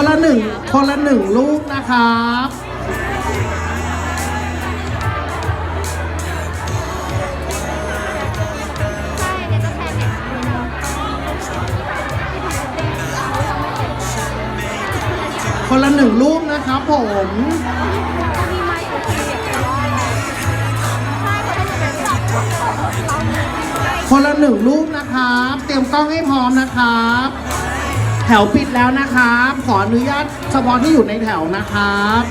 คนละหนึ่งคนละหนึ่งลูกนะครับคนละหนึ่งลูกนะครับผมคนแบบคนละหนึ่งลูกนะครับ เตรียมกล้องให้พร้อมนะครับ แถวปิดแล้วนะครับ ขออนุญาตเฉพาะที่อยู่ในแถวนะครับ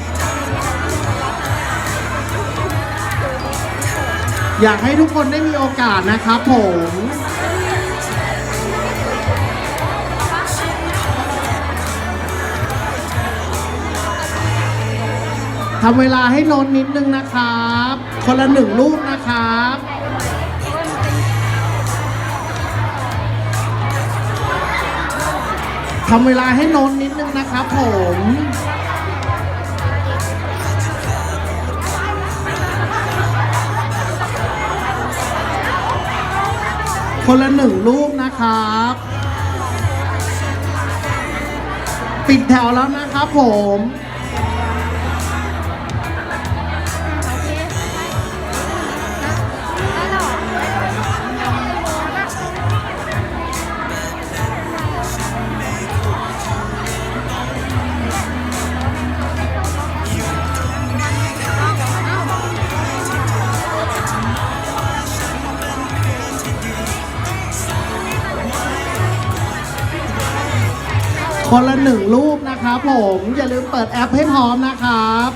อยากให้ทุกคนได้มีโอกาสนะครับผมทำเวลาให้นนนิดนึงนะครับ คนละหนึ่งลูกนะครับ ทำเวลาให้นนนิดนึงนะครับผมคนละหนึ่งลูกนะครับ ปิดแถวแล้วนะครับผม คนละหนึ่งรูปนะครับผม อย่าลืมเปิดแอปให้พร้อมนะครับ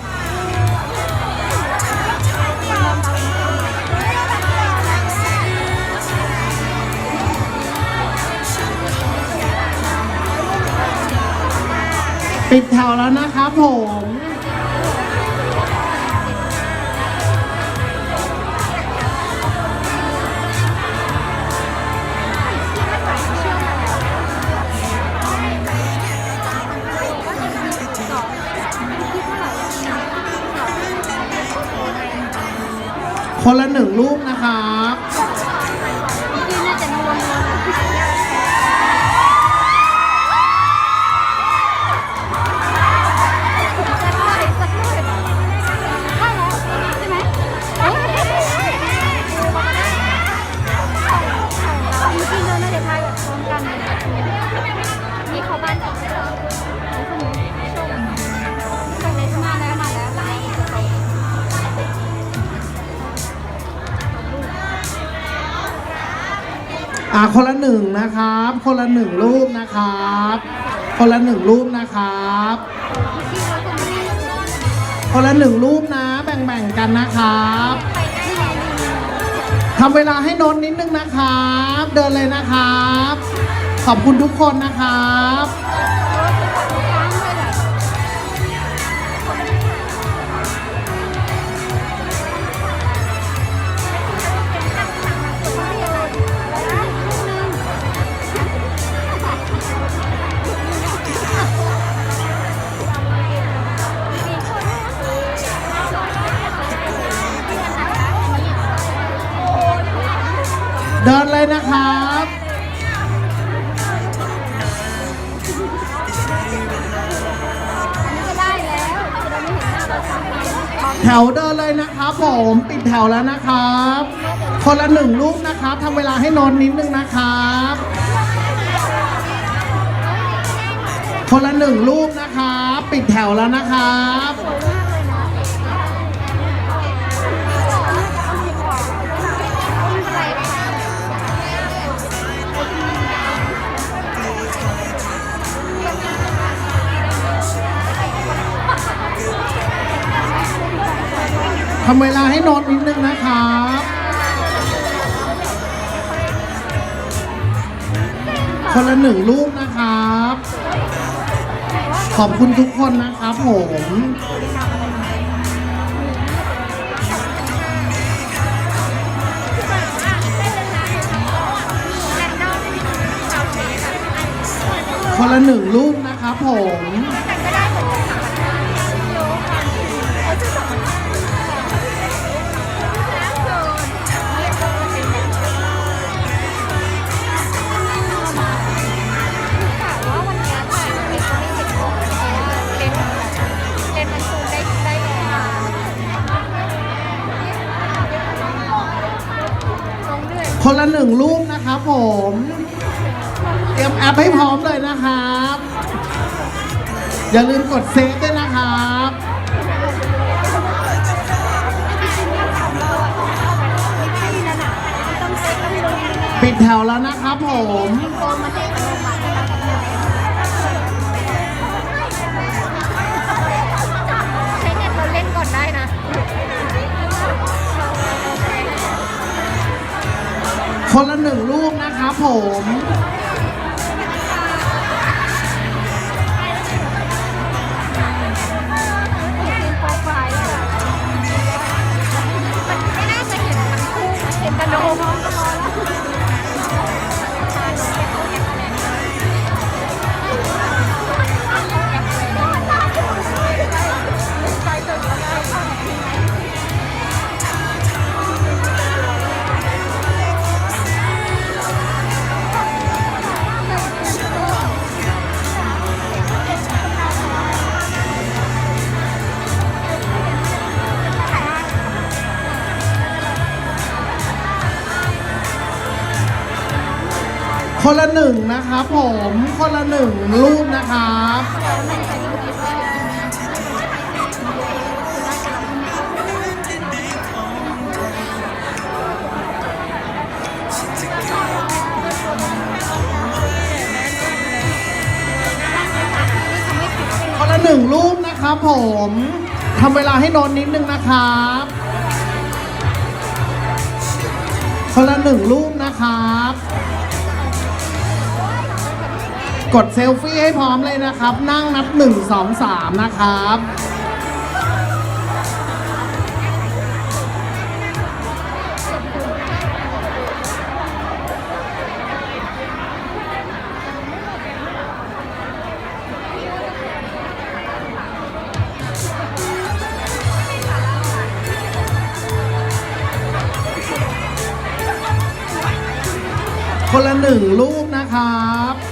ปิดแถวแล้วนะครับผม คนละหนึ่งลูกนะครับ อ่าคนละหนึ่งนะครับ คนละหนึ่งรูปนะครับ คนละหนึ่งรูปนะครับ คนละหนึ่งรูปนะ แบ่งๆกันนะครับทำเวลาให้นนนิดนึงนะครับ เดินเลยนะครับ ขอบคุณทุกคนนะครับ เดินเลยนะครับแถวเดินเลยนะครับผมปิดแถวแล้วนะครับ คนละหนึ่งลูกนะครับทำเวลาให้นอนนิดนึงนะครับ คนละหนึ่งลูกนะครับ ปิดแถวแล้วนะครับ ทำเวลาให้นอนนิดนึงนะครับคนละหนึ่งลูกนะครับ ขอบคุณทุกคนนะครับผมคนละหนึ่งลูกนะครับผม คนละหนึ่งรูปนะครับผม เตรียมแอปให้พร้อมเลยนะครับ อย่าลืมกดเซฟด้วยนะครับปิดแถวแล้วนะครับผม คนละหนึ่งรูปนะครับผมไม่น่าจะเห็นทั้งคู่เห็นแต่โน คนละหนึ่งนะครับผมคนละหนึ่งรูปนะครับคนละหนึ่งรูปนะครับผมทำเวลาให้นอนนิดนึงนะครับคนละหนึ่งรูปนะครับ กดเซลฟี่ให้พร้อมเลยนะครับ นั่งนับหนึ่งสองสามนะครับ คนละหนึ่งรูปนะครับ